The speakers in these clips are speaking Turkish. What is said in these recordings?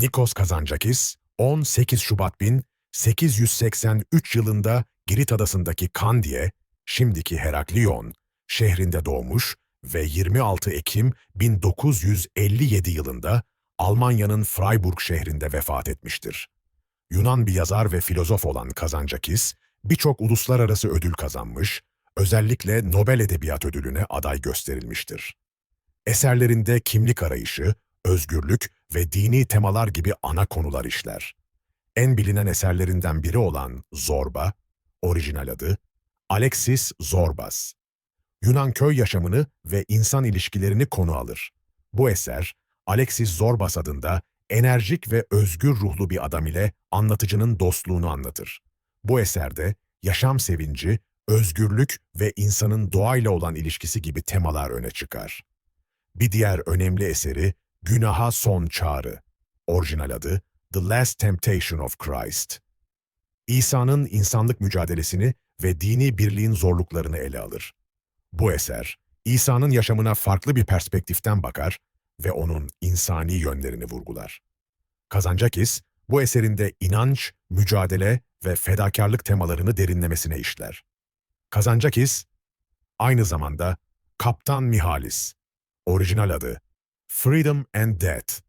Nikos Kazantzakis, 18 Şubat 1883 yılında Girit adasındaki Kandiye, şimdiki Heraklion, şehrinde doğmuş ve 26 Ekim 1957 yılında Almanya'nın Freiburg şehrinde vefat etmiştir. Yunan bir yazar ve filozof olan Kazantzakis, birçok uluslararası ödül kazanmış, özellikle Nobel Edebiyat Ödülü'ne aday gösterilmiştir. Eserlerinde kimlik arayışı, özgürlük ve dini temalar gibi ana konular işler. En bilinen eserlerinden biri olan Zorba, orijinal adı Alexis Zorbas. Yunan köy yaşamını ve insan ilişkilerini konu alır. Bu eser, Alexis Zorbas adında enerjik ve özgür ruhlu bir adam ile anlatıcının dostluğunu anlatır. Bu eserde yaşam sevinci, özgürlük ve insanın doğayla olan ilişkisi gibi temalar öne çıkar. Bir diğer önemli eseri Günaha Son Çağrı. Orijinal adı The Last Temptation of Christ. İsa'nın insanlık mücadelesini ve dini birliğin zorluklarını ele alır. Bu eser, İsa'nın yaşamına farklı bir perspektiften bakar ve onun insani yönlerini vurgular. Kazancakis, bu eserinde inanç, mücadele ve fedakarlık temalarını derinlemesine işler. Kazancakis, aynı zamanda Kaptan Mihalis, orijinal adı Freedom and Death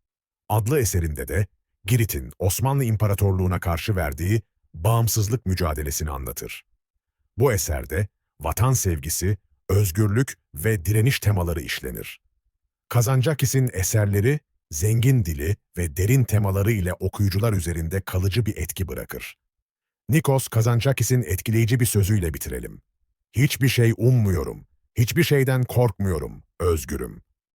adlı eserinde de Girit'in Osmanlı İmparatorluğu'na karşı verdiği bağımsızlık mücadelesini anlatır. Bu eserde vatan sevgisi, özgürlük ve direniş temaları işlenir. Kazancakis'in eserleri zengin dili ve derin temaları ile okuyucular üzerinde kalıcı bir etki bırakır. Nikos Kazancakis'in etkileyici bir sözüyle bitirelim. Hiçbir şey ummuyorum, hiçbir şeyden korkmuyorum, özgürüm.